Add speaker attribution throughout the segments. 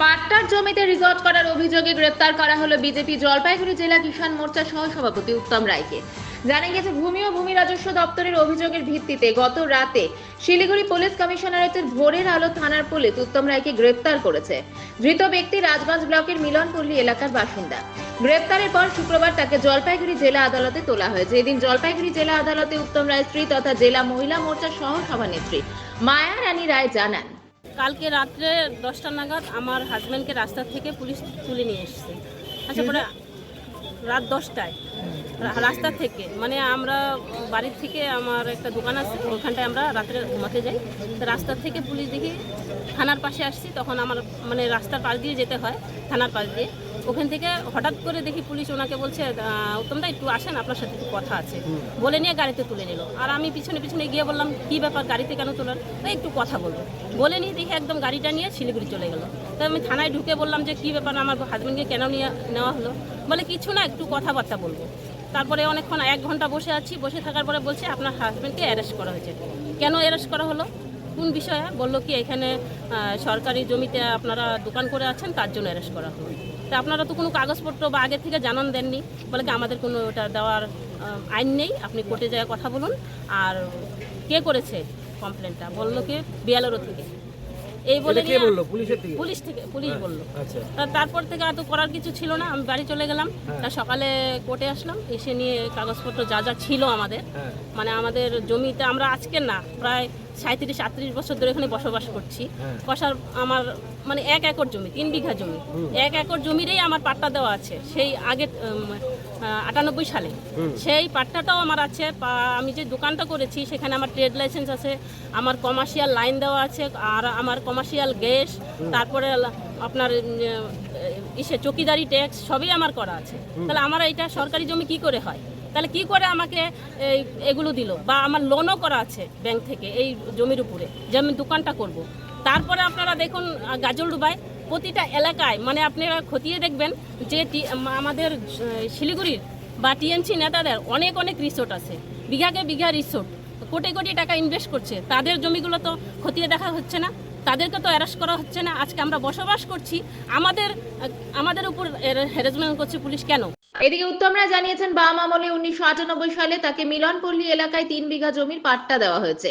Speaker 1: পাট্টার জমিতে রিসর্ট করার অভিযোগে গ্রেপ্তার করা হলো বিজেপি জলপাইগুড়ি জেলা কিষাণ মোর্চা সহ সভাপতি উত্তম রায়কে। জানা গেছে ভূমি ও ভূমি রাজস্ব দপ্তরের অভিযোগের ভিত্তিতে গত রাতে শিলিগুড়ি পুলিশ কমিশনারেটের ভোরের আলো থানার পুলিশ উত্তম রায়কে গ্রেপ্তার করেছে। ধৃত ব্যক্তি রাজগঞ্জ ব্লকের মিলনপল্লী এলাকার বাসিন্দা। গ্রেপ্তারের পর শুক্রবার তাকে জলপাইগুড়ি জেলা আদালতে তোলা হয়েছে। এদিন জলপাইগুড়ি জেলা আদালতে উত্তম রায়ের স্ত্রী তথা জেলা মহিলা মোর্চার সহ সভানেত্রী মায়া রানী রায় জানান।
Speaker 2: কালকে রাত্রে দশটা নাগাদ আমার হাজব্যান্ডকে রাস্তা থেকে পুলিশ তুলে নিয়ে এসছে। আচ্ছা পরে রাত দশটায় রাস্তা থেকে মানে আমরা বাড়ির থেকে আমার একটা দোকান আছে ওখানটায় আমরা রাত্রে ঘুমাতে যাই। রাস্তা থেকে পুলিশ দেখি থানার পাশে আসছি তখন আমার মানে রাস্তার পাশ দিয়ে যেতে হয় থানার পাশ দিয়ে। ওখান থেকে হঠাৎ করে দেখি পুলিশ ওনাকে বলছে "আহ, উত্তম দা একটু আসেন আপনার সাথে একটু কথা আছে। বলে নিয়ে গাড়িতে তুলে নিল। আর আমি পিছনে পিছনে গিয়ে বললাম কি ব্যাপার গাড়িতে কেন তোলার "এই একটু কথা বলব বলে নিয়ে দেখি একদম গাড়িটা নিয়ে শিলিগুড়ি চলে গেল। তো আমি থানায় ঢুকে বললাম যে কি ব্যাপার আমার হাজব্যান্ডকে কেন নিয়ে নেওয়া হলো? বলে কিছু না একটু কথাবার্তা বলব। তারপরে অনেকক্ষণ এক ঘণ্টা বসে আছি। বসে থাকার পরে বলছে আপনার হাজব্যান্ডকে অ্যারেস্ট করা হয়েছে। কেন অ্যারেস্ট করা হলো? কোন বিষয়ে? বলল কি এখানে সরকারি জমিতে আপনারা দোকান করে আছেন তার জন্য অ্যারেস্ট করা হলো। তা আপনারা তো কোনো কাগজপত্র বা আগের থেকে জানান দেননি। বলে কি আমাদের কোনো ওটা দেওয়ার আইন নেই? আপনি কোর্টে যায় কথা বলুন। আর কে করেছে কমপ্লেনটা বলল কি? বিয়ালেরও থেকে। এই বলে পুলিশ থেকে পুলিশ বলল।
Speaker 3: আচ্ছা।
Speaker 2: তা তারপর থেকে আর তো করার কিছু ছিল না। আমি বাড়ি চলে গেলাম। তা সকালে কোর্টে আসলাম। এসে নিয়ে কাগজপত্র যা যা ছিল আমাদের।
Speaker 3: হ্যাঁ।
Speaker 2: মানে আমাদের জমিতে আমরা আজকে না প্রায় সাঁত্রিশ আটত্রিশ বছর ধরে এখানে বসবাস করছি।
Speaker 3: হ্যাঁ।
Speaker 2: কষার আমার মানে এক একর জমি তিন বিঘা জমি। এক একর জমিরই আমার পাট্টা দেওয়া আছে। সেই আগে আটানব্বই সালে। সেই পাট্টাটাও আমার আছে। আমি যে দোকানটা করেছি সেখানে আমার ট্রেড লাইসেন্স আছে আমার কমার্শিয়াল লাইন দেওয়া আছে আর আমার কমার্শিয়াল গ্যাস তারপরে আপনার ইসে চকিদারি ট্যাক্স সবই আমার করা আছে। তাহলে আমার এটা সরকারি জমি কি করে হয়? তাহলে কি করে আমাকে এই এগুলো দিল? বা আমার লোনও করা আছে ব্যাংক থেকে এই জমির উপরে, যে আমি দোকানটা করব। তারপরে আপনারা দেখুন গাজল গাজলডুবায় প্রতিটা এলাকায় মানে আপনারা খতিয়ে দেখবেন যে আমাদের শিলিগুড়ির বা টিএমসি নেতাদের অনেক অনেক রিসোর্ট আছে। বিঘাকে বিঘা রিসোর্ট কোটি কোটি টাকা ইনভেস্ট করছে। তাদের জমিগুলো তো খতিয়ে দেখা হচ্ছে না। তাদেরকে তো অ্যারেস্ট করা হচ্ছে না। আজকে আমরা বসবাস করছি। আমাদের আমাদের উপর হ্যারাসমেন্ট করছে পুলিশ। কেন?
Speaker 1: এদিকে উত্তমরা জানিয়েছেন বাম আমলে উনিশশো আটানব্বই সালে তাকে মিলনপল্লী এলাকায় তিন বিঘা জমির পাট্টা দেওয়া হয়েছে।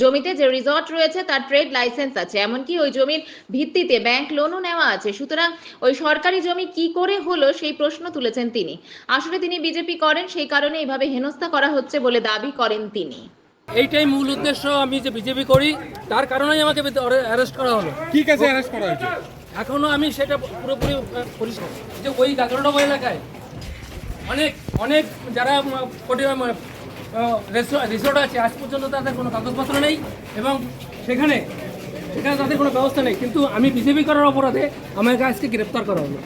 Speaker 1: জমিতে যে রিসর্ট রয়েছে তার ট্রেড লাইসেন্স আছে। এমনকি ওই জমির ভিত্তিতে ব্যাংক লোনও নেওয়া আছে। সুতরাং ওই সরকারি জমি কি করে হলো সেই প্রশ্ন তুলেছেন তিনি। আসলে তিনি বিজেপি করেন সেই কারণে এইভাবে হেনস্থা করা হচ্ছে বলে দাবি করেন তিনি।
Speaker 3: এইটাই মূল উদ্দেশ্য আমি যে বিজেপি করি তার কারণেই আমাকে অ্যারেস্ট করা হলো।
Speaker 4: কি কেসে অ্যারেস্ট করা হয়েছে?
Speaker 3: এখনও আমি সেটা পুরোপুরি পরিষ্কার। যে ওই গাজরডাবা এলাকায় অনেক অনেক যারা রিসোর্ট আছে, আজ পর্যন্ত তাদের কোনো কাগজপত্র নেই এবং সেখানে সেখানে তাদের কোনো ব্যবস্থা নেই। কিন্তু আমি বিজেপি করার অপরাধে আমাকে আজকে গ্রেপ্তার করা হলো।